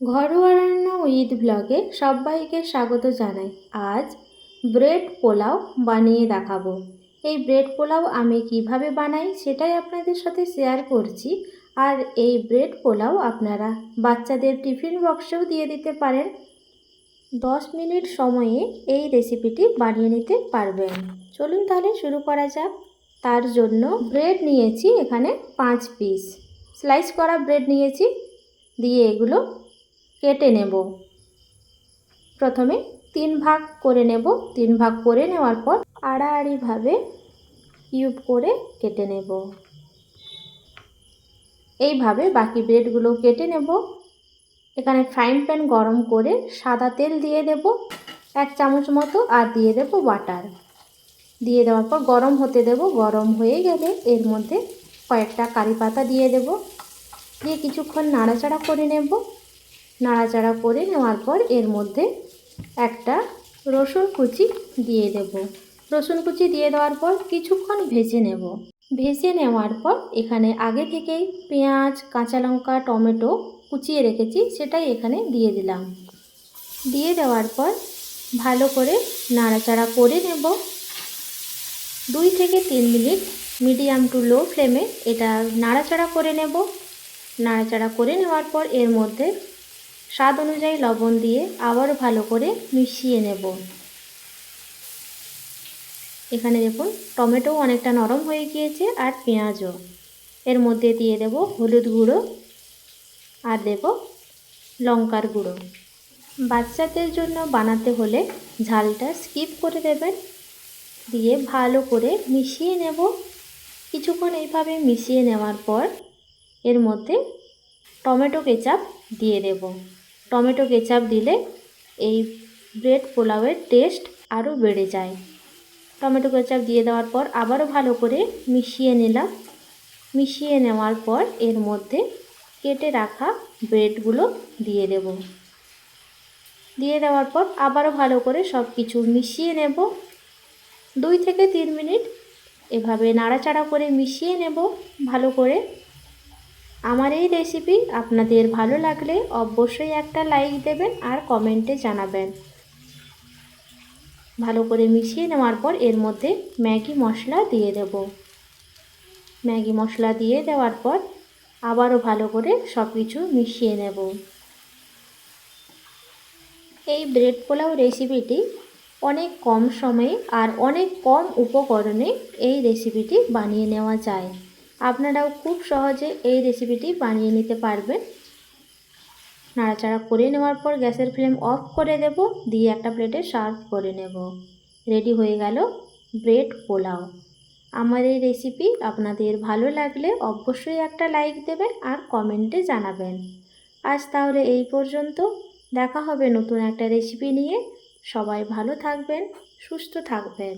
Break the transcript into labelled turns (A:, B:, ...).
A: ঘরোয়া রান্না উইথ ব্লগে সবাইকে স্বাগত জানাই। আজ ব্রেড পোলাও বানিয়ে দেখাবো। এই ব্রেড পোলাও আমি কীভাবে বানাই সেটাই আপনাদের সাথে শেয়ার করছি। আর এই ব্রেড পোলাও আপনারা বাচ্চাদের টিফিন বক্সেও দিয়ে দিতে পারেন। দশ মিনিট সময়ে এই রেসিপিটি বানিয়ে নিতে পারবেন। চলুন তাহলে শুরু করা যাক। তার জন্য ব্রেড নিয়েছি এখানে পাঁচ পিস স্লাইস করা ব্রেড নিয়েছি। দিয়ে এগুলো কেটে নেব। প্রথমে তিন ভাগ করে নেব। তিন ভাগ করে নেওয়ার পর আড়াআড়িভাবে কিউব করে কেটে নেব। এইভাবে বাকি ব্রেডগুলো কেটে নেব। এখানে ফ্রাইং প্যান গরম করে সাদা তেল দিয়ে দেব। এক চামচ মতো আর দিয়ে দেব বাটার দিয়ে দেওয়ার পর গরম হতে দেব। গরম হয়ে গেলে এর মধ্যে কয়েকটা কারি পাতা দিয়ে দেব। দিয়ে কিছুক্ষণ নাড়াচাড়া করে নেব। নাড়াচাড়া করে নেওয়ার পর এর মধ্যে একটা রসুন কুচি দিয়ে দেব। রসুন কুচি দিয়ে দেওয়ার পর কিছুক্ষণ ভেজে নেব। ভেজে নেওয়ার পর এখানে আগে থেকেই পেঁয়াজ, কাঁচা লঙ্কা, টমেটো কুচিয়ে রেখেছি, সেটাই এখানে দিয়ে দিলাম। দিয়ে দেওয়ার পর ভালো করে নাড়াচাড়া করে নেব। দুই থেকে তিন মিনিট মিডিয়াম টু লো ফ্লেমে এটা নাড়াচাড়া করে নেব। নাড়াচাড়া করে নেওয়ার পর এর মধ্যে স্বাদ অনুযায়ী লবণ দিয়ে আবার ভালো করে মিশিয়ে নেব। এখানে দেখুন, টমেটো অনেকটা নরম হয়ে গিয়েছে আর পেঁয়াজও। এর মধ্যে দিয়ে দেব হলুদ গুঁড়ো আর দেব লঙ্কার গুঁড়ো। বাচ্চাদের জন্য বানাতে হলে ঝালটা স্কিপ করে দেবেন। দিয়ে ভালো করে মিশিয়ে নেব। কিছুক্ষণ এইভাবে মিশিয়ে নেওয়ার পর এর মধ্যে টমেটো কেচাপ দিয়ে দেব। টমেটো কেচাপ দিলে এই ব্রেড পোলাওয়ের টেস্ট আরও বেড়ে যায়। টমেটো কেচাপ দিয়ে দেওয়ার পর আবারও ভালো করে মিশিয়ে নিলাম। মিশিয়ে নেওয়ার পর এর মধ্যে কেটে রাখা ব্রেডগুলো দিয়ে দেব। দিয়ে দেওয়ার পর আবারও ভালো করে সব কিছু মিশিয়ে নেব। দুই থেকে তিন মিনিট এভাবে নাড়াচাড়া করে মিশিয়ে নেব। ভালো করে আমার এই রেসিপি আপনাদের ভালো লাগলে অবশ্যই একটা লাইক দেবেন আর কমেন্টে জানাবেন। ভালো করে মিশিয়ে নেওয়ার পর এর মধ্যে ম্যাগি মশলা দিয়ে দেব। ম্যাগি মশলা দিয়ে দেওয়ার পর আবারও ভালো করে সব কিছু মিশিয়ে নেব। এই ব্রেড পোলাও রেসিপিটি অনেক কম সময়ে আর অনেক কম উপকরণে এই রেসিপিটি বানিয়ে নেওয়া যায়। আপনারাও খুব সহজে এই রেসিপিটি বানিয়ে নিতে পারবেন। নাড়াচাড়া করে নেওয়ার পর গ্যাসের ফ্লেম অফ করে দেব, দিয়ে একটা প্লেটে সার্ভ করে নেব। রেডি হয়ে গেল ব্রেড পোলাও। আমার এই রেসিপি আপনাদের ভালো লাগলে অবশ্যই একটা লাইক দেবেন আর কমেন্টে জানাবেন। আজ তাহলে এই পর্যন্ত। দেখা হবে নতুন একটা রেসিপি নিয়ে। সবাই ভালো থাকবেন, সুস্থ থাকবেন।